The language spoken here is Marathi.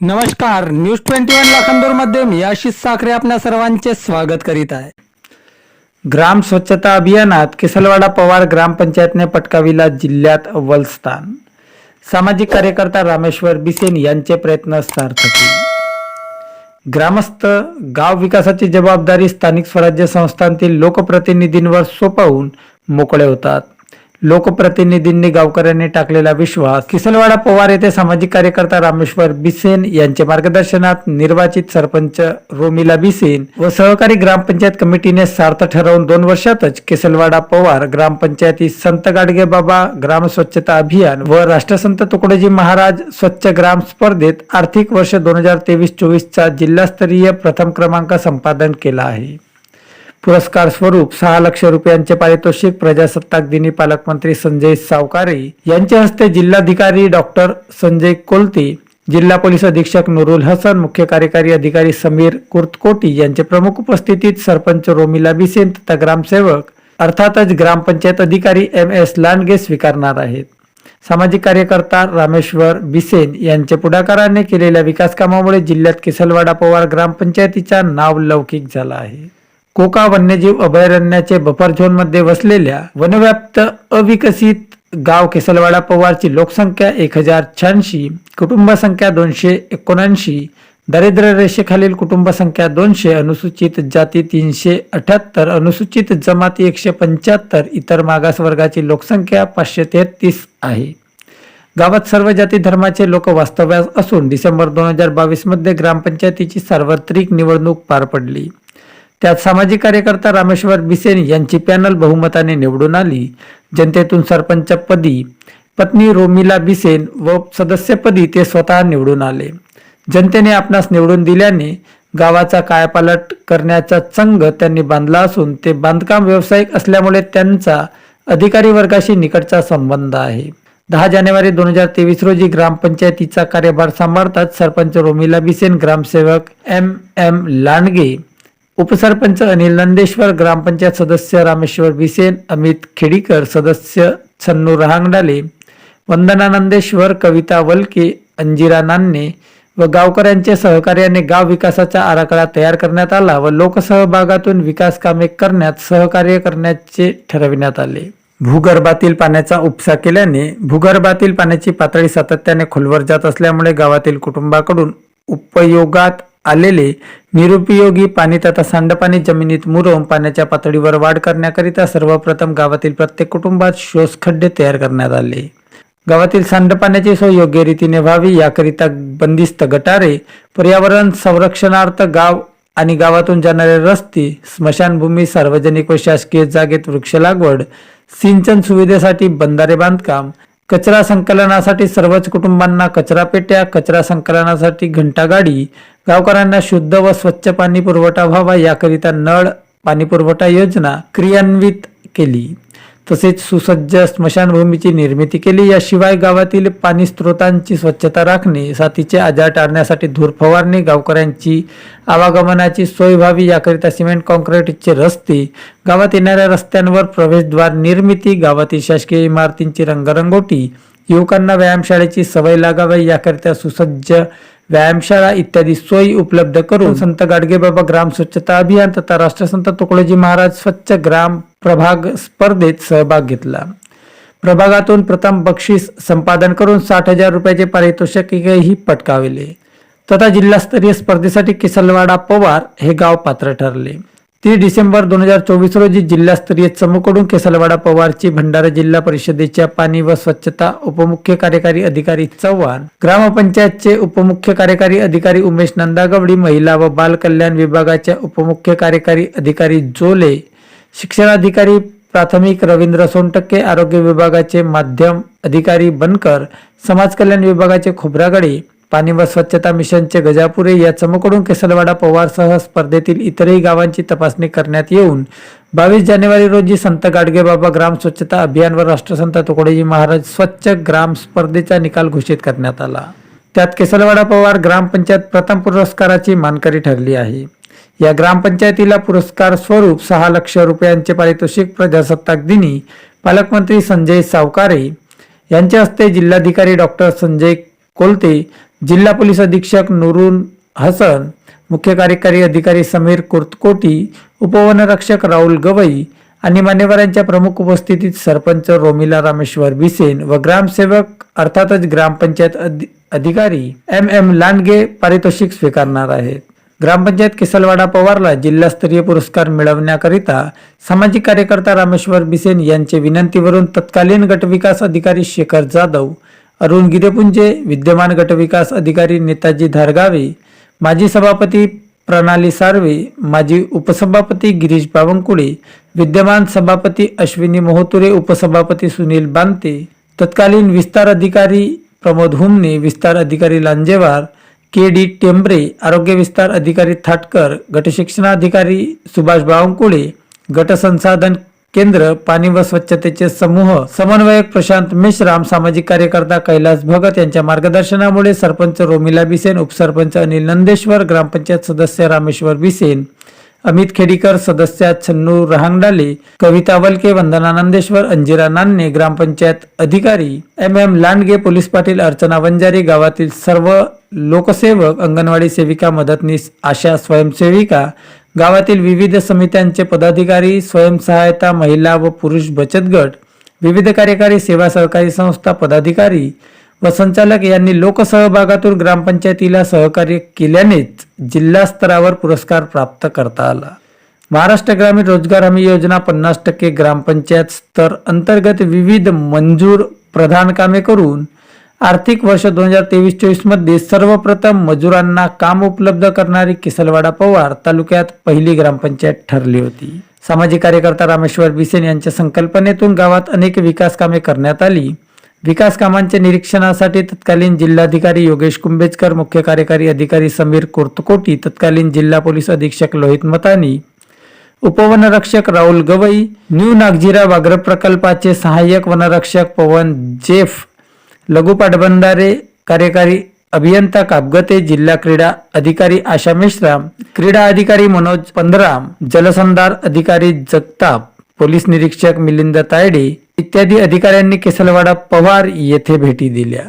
नमस्कार न्यूज ट्वेंटी वन लाखांदूरमध्ये मी आशिष साखरे आपल्या सर्वांचे स्वागत करीत आहे. ग्राम स्वच्छता अभियानात किसलवाडा पवार ग्रामपंचायतने पटकाविला जिल्ह्यात अव्वल स्थान सामाजिक कार्यकर्ता रामेश्वर बिसेन यांचे प्रयत्न सार्थकी. ग्रामस्थ गाव विकासाची जबाबदारी स्थानिक स्वराज्य संस्थांतील लोकप्रतिनिधींवर सोपवून मोकळे होतात. लोकप्रतिनिधींनी गावकऱ्यांनी टाकलेला विश्वास. किसलवाडा पवार येथे सामाजिक कार्यकर्ता रामेश्वर बिसेन यांच्या मार्गदर्शनात निर्वाचित सरपंच रोमिला बिसेन व सहकारी ग्रामपंचायत कमिटीने सार्थ ठरवून दोन वर्षातच किसलवाडा पवार ग्रामपंचायती संत गाडगे बाबा ग्राम स्वच्छता अभियान व राष्ट्रसंत तुकडोजी महाराज स्वच्छ ग्राम स्पर्धेत आर्थिक वर्ष दोन हजार तेवीस चोवीसचा जिल्हास्तरीय प्रथम क्रमांक संपादन केला आहे. पुरस्कार स्वरूप सहा लक्ष रुपयांचे पारितोषिक प्रजासत्ताक दिनी पालकमंत्री संजय सावकारे यांच्या हस्ते जिल्हाधिकारी डॉक्टर संजय कोलते जिल्हा पोलीस अधीक्षक नुरुल हसन मुख्य कार्यकारी अधिकारी समीर कुर्तकोटी यांचे प्रमुख उपस्थितीत सरपंच रोमिला बिसेन तथा ग्रामसेवक अर्थातच ग्रामपंचायत अधिकारी एम एस लांडगे स्वीकारणार आहेत. सामाजिक कार्यकर्ता रामेश्वर बिसेन यांच्या पुढाकाराने केलेल्या विकास कामामुळे जिल्ह्यात किसलवाडा पवार ग्रामपंचायतीचा नाव लौकिक झाला आहे. कोका वन्यजीव अभयारण्याचे बफर झोनमध्ये वसलेल्या वनव्याप्त अविकसित गाव केसलवाडा पवारची लोकसंख्या एक हजार शहाऐंशी कुटुंब संख्या दोनशे एकोणऐंशी दारिद्र्य रेषेखालील कुटुंब संख्या दोनशे अनुसूचित जाती तीनशे अठ्याहत्तर अनुसूचित जमाती एकशे पंच्याहत्तर इतर मागास वर्गाची लोकसंख्या पाचशे तेहतीस आहे. गावात सर्व जाती धर्माचे लोक वास्तव्यास असून डिसेंबर दोन हजार बावीसमध्ये ग्रामपंचायतीची सार्वत्रिक निवडणूक पार पडली. त्यात सामाजिक कार्यकर्ता रामेश्वर बिसेन यांची पॅनल बहुमताने निवडून आली. जनतेतून सरपंचपदी पत्नी रोमिला बिसेन व सदस्यपदी ते स्वतः निवडून आले. जनतेने आपणास निवडून दिल्याने गावाचा कायापालट करण्याचा संघ त्यांनी बांधला असून ते बांधकाम व्यावसायिक असल्यामुळे त्यांचा अधिकारी वर्गाशी निकटचा संबंध आहे. दहा जानेवारी दोन हजार तेवीस रोजी ग्रामपंचायतीचा कार्यभार सांभाळतात सरपंच रोमिला बिसेन ग्रामसेवक एम एम लांडगे उपसरपंच अनिल नंदेश्वर ग्रामपंचायत सदस्य रामेश्वर बिसेन अमित खेडीकर सदस्य छन्नू रहांगडाले वंदना नंदेश्वर कविता वलके अंजिरा नान्ने व गावकऱ्यांच्या सहकार्याने गाव विकासाचा आराखडा तयार करण्यात आला व लोकसहभागातून विकास कामे करण्यात सहकार्य करण्याचे ठरविण्यात आले. भूगर्भातील पाण्याचा उपसा केल्याने भूगर्भातील पाण्याची पातळी सातत्याने खोलवर जात असल्यामुळे गावातील कुटुंबाकडून उपयोगात आलेले निरुपयोगी पाणी तथा सांडपाणी जमिनीत मुरवून पाण्याच्या पातळीवर वाढ करण्याकरिता सर्वप्रथम गावातील प्रत्येक कुटुंबात शोषखड्डे तयार करण्यात आले. गावातील सांडपाण्याची सोय योग्य रीतीने व्हावी याकरिता बंदिस्त गटारे पर्यावरण संरक्षणार्थ गाव आणि गावातून जाणारे रस्ते स्मशानभूमी सार्वजनिक व शासकीय जागेत वृक्ष लागवड सिंचन सुविधेसाठी बंधारे बांधकाम कचरा संकलनासाठी सर्वच कुटुंबांना कचरा पेट्या कचरा संकलनासाठी घंटागाडी गावकऱ्यांना शुद्ध व स्वच्छ पाणी पुरवठा व्हावा याकरिता नळ पाणी पुरवठा योजना क्रियान्वित केली. तसेच सुसज्ज स्मशानभूमीची निर्मिती केली. याशिवाय गावातील पाणी स्रोतांची स्वच्छता राखणे साथीचे आजार टाळण्यासाठी धूर फवारणे गावकऱ्यांची आवागमनाची सोय व्हावी याकरिता सिमेंट कॉन्क्रीटचे रस्ते गावात येणाऱ्या रस्त्यांवर प्रवेशद्वार निर्मिती गावातील शासकीय इमारतींची रंगरंगोटी युवकांना व्यायामशाळेची सवय लागावी याकरिता सुसज्ज व्यायामशाळा इत्यादी सोयी उपलब्ध करून संत गाडगेबाबा ग्राम स्वच्छता अभियान तथा राष्ट्रसंत तुकडोजी महाराज स्वच्छ ग्राम प्रभाग स्पर्धेत सहभाग घेतला. प्रभागातून प्रथम बक्षीस संपादन करून साठ हजार रुपयाचे पारितोषिकही पटकाविले. तथा जिल्हास्तरीय स्पर्धेसाठी किसलवाडा पवार हे गाव पात्र ठरले. तीस डिसेंबर दोन हजार चोवीस रोजी जिल्हास्तरीय चमूकडून केसलवाडा पवारची भंडारा जिल्हा परिषदेच्या पाणी व स्वच्छता उपमुख्य कार्यकारी अधिकारी चव्हाण ग्रामपंचायतचे उपमुख्य कार्यकारी अधिकारी उमेश नंदागवडी महिला व बाल कल्याण विभागाच्या उपमुख्य कार्यकारी अधिकारी जोले शिक्षणाधिकारी प्राथमिक रवींद्र सोनटक्के आरोग्य विभागाचे माध्यम अधिकारी बनकर समाज कल्याण विभागाचे खोब्रागडे पाणी व स्वच्छता मिशनचे गजापुरे या चमकडून केसलवाडा पवारसह स्पर्धेतील इतरही गावांची तपासणी करण्यात येऊन बावीस जानेवारी रोजी संत गाडगेबाबा ग्राम स्वच्छता अभियान व राष्ट्रसंत तुकडोजी महाराज स्वच्छ ग्राम स्पर्धेचा निकाल घोषित करण्यात आला. त्यात केसलवाडा पवार ग्रामपंचायत प्रथम पुरस्काराची मानकरी ठरली आहे. या ग्रामपंचायतीला पुरस्कार स्वरूप सहा लक्ष रुपयांचे पारितोषिक प्रजासत्ताक दिनी पालकमंत्री संजय सावकारे यांच्या हस्ते जिल्हाधिकारी डॉक्टर संजय कोलते जिल्हा पोलीस अधीक्षक नुरून हसन मुख्य कार्यकारी अधिकारी समीर कुर्तकोटी उपवनरक्षक राहुल गवई आणि मान्यवरांच्या प्रमुख उपस्थितीत सरपंच रोमिला रामेश्वर बिसेन व ग्रामसेवक अर्थातच ग्रामपंचायत अधि- अधिकारी एम एम लांडगे पारितोषिक स्वीकारणार आहेत. ग्रामपंचायत किसलवाडा पवारला जिल्हास्तरीय पुरस्कार मिळवण्याकरिता सामाजिक कार्यकर्ता रामेश्वर बिसेन यांचे विनंतीवरून तत्कालीन गटविकास अधिकारी शेखर जाधव अरुण गिरेपुंजे विद्यमान गटविकास अधिकारी नेताजी धारगावे माजी सभापती प्रणाली सार्वे माजी उपसभापती गिरीश बावनकुळे विद्यमान सभापती अश्विनी मोहतुरे उपसभापती सुनील बांते तत्कालीन विस्तार अधिकारी प्रमोद हुमने विस्तार अधिकारी लांजेवार के डी टेंबरे आरोग्य विस्तार अधिकारी थाटकर गटशिक्षणाधिकारी सुभाष बावनकुळे गटसंसाधन केंद्र पाणी व स्वच्छतेचे समूह समन्वयक प्रशांत मेश्राम सामाजिक कार्यकर्ता कैलास भगत यांच्या मार्गदर्शनामुळे सरपंच रोमिला बिसेन उपसरपंच अनिल नंदेश्वर ग्रामपंचायत सदस्य रामेश्वर बिसेन अमित खेडीकर सदस्य छन्नू रहांगडाले कविता वलके वंदना नंदेश्वर अंजिरा नान्ने ग्रामपंचायत अधिकारी M M Landge police Patil Archana Vanjari गावातील सर्व लोकसेवक अंगणवाडी सेविका मदतनीस आशा स्वयंसेविका गावातील विविध समित्यांचे पदाधिकारी स्वयंसहायता महिला व पुरुष बचत गट विविध कार्यकारी सेवा सहकारी संस्था पदाधिकारी व संचालक यांनी लोकसहभागातून ग्रामपंचायतीला सहकार्य केल्यानेच जिल्हा स्तरावर पुरस्कार प्राप्त करता आला. महाराष्ट्र ग्रामीण रोजगार हमी योजना पन्नास टक्के ग्रामपंचायत स्तर अंतर्गत विविध मंजूर प्रधान कामे करून आर्थिक वर्ष दोन हजार तेवीस चोवीसमध्ये सर्वप्रथम मजुरांना काम उपलब्ध करणारी किसलवाडा पवार तालुक्यात पहिली ग्रामपंचायत ठरली होती. सामाजिक कार्यकर्ता रामेश्वर बिसेन यांच्या संकल्पनेतून गावात अनेक विकास कामे करण्यात आली. विकास कामांच्या निरीक्षणासाठी तत्कालीन जिल्हाधिकारी योगेश कुंभेजकर मुख्य कार्यकारी अधिकारी समीर कुर्तकोटी तत्कालीन जिल्हा पोलीस अधीक्षक लोहित मतानी उपवनरक्षक राहुल गवई न्यू नागझिरा व्याघ्र प्रकल्पाचे सहाय्यक वनरक्षक पवन जेफ लघु पाटबंधारे कार्यकारी अभियंता कापगते जिल्हा क्रीडा अधिकारी आशा मिश्रा क्रीडा अधिकारी मनोज पंधराम जलसंधार अधिकारी जगताप पोलीस निरीक्षक मिलिंद तायडे इत्यादी अधिकाऱ्यांनी केसलवाडा पवार येथे भेटी दिल्या.